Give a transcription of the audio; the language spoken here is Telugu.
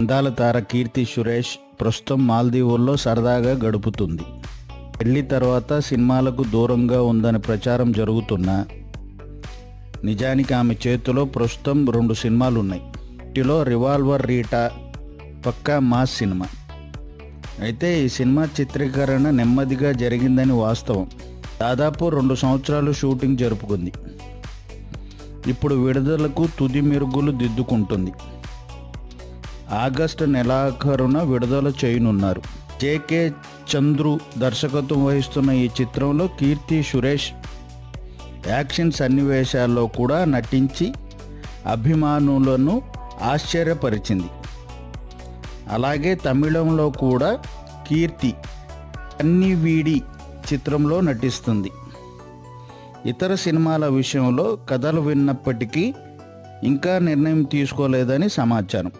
అందాల తార కీర్తి సురేష్ ప్రస్తుతం మాల్దీవుల్లో సరదాగా గడుపుతుంది. పెళ్ళి తర్వాత సినిమాలకు దూరంగా ఉందని ప్రచారం జరుగుతున్నా. నిజానికి ఆమె చేతిలో ప్రస్తుతం రెండు సినిమాలు ఉన్నాయి వీటిలో రివాల్వర్ రీటా పక్కా మాస్ సినిమా. అయితే ఈ సినిమా చిత్రీకరణ నెమ్మదిగా జరిగిందని వాస్తవం. దాదాపు రెండు సంవత్సరాలు షూటింగ్ జరుపుకుంది. ఇప్పుడు విడుదలకు తుది మెరుగులు దిద్దుకుంటుంది. ఆగస్టు నెలాఖరున విడుదల చేయనున్నారు. జేకే చంద్రు దర్శకత్వం వహిస్తున్న ఈ చిత్రంలో కీర్తి సురేష్ యాక్షన్ సన్నివేశాల్లో కూడా నటించి అభిమానులను ఆశ్చర్యపరిచింది. అలాగే తమిళంలో కూడా కీర్తి అన్నివీడి చిత్రంలో నటిస్తుంది. ఇతర సినిమాల విషయంలో కథలు విన్నప్పటికీ ఇంకా నిర్ణయం తీసుకోలేదని సమాచారం.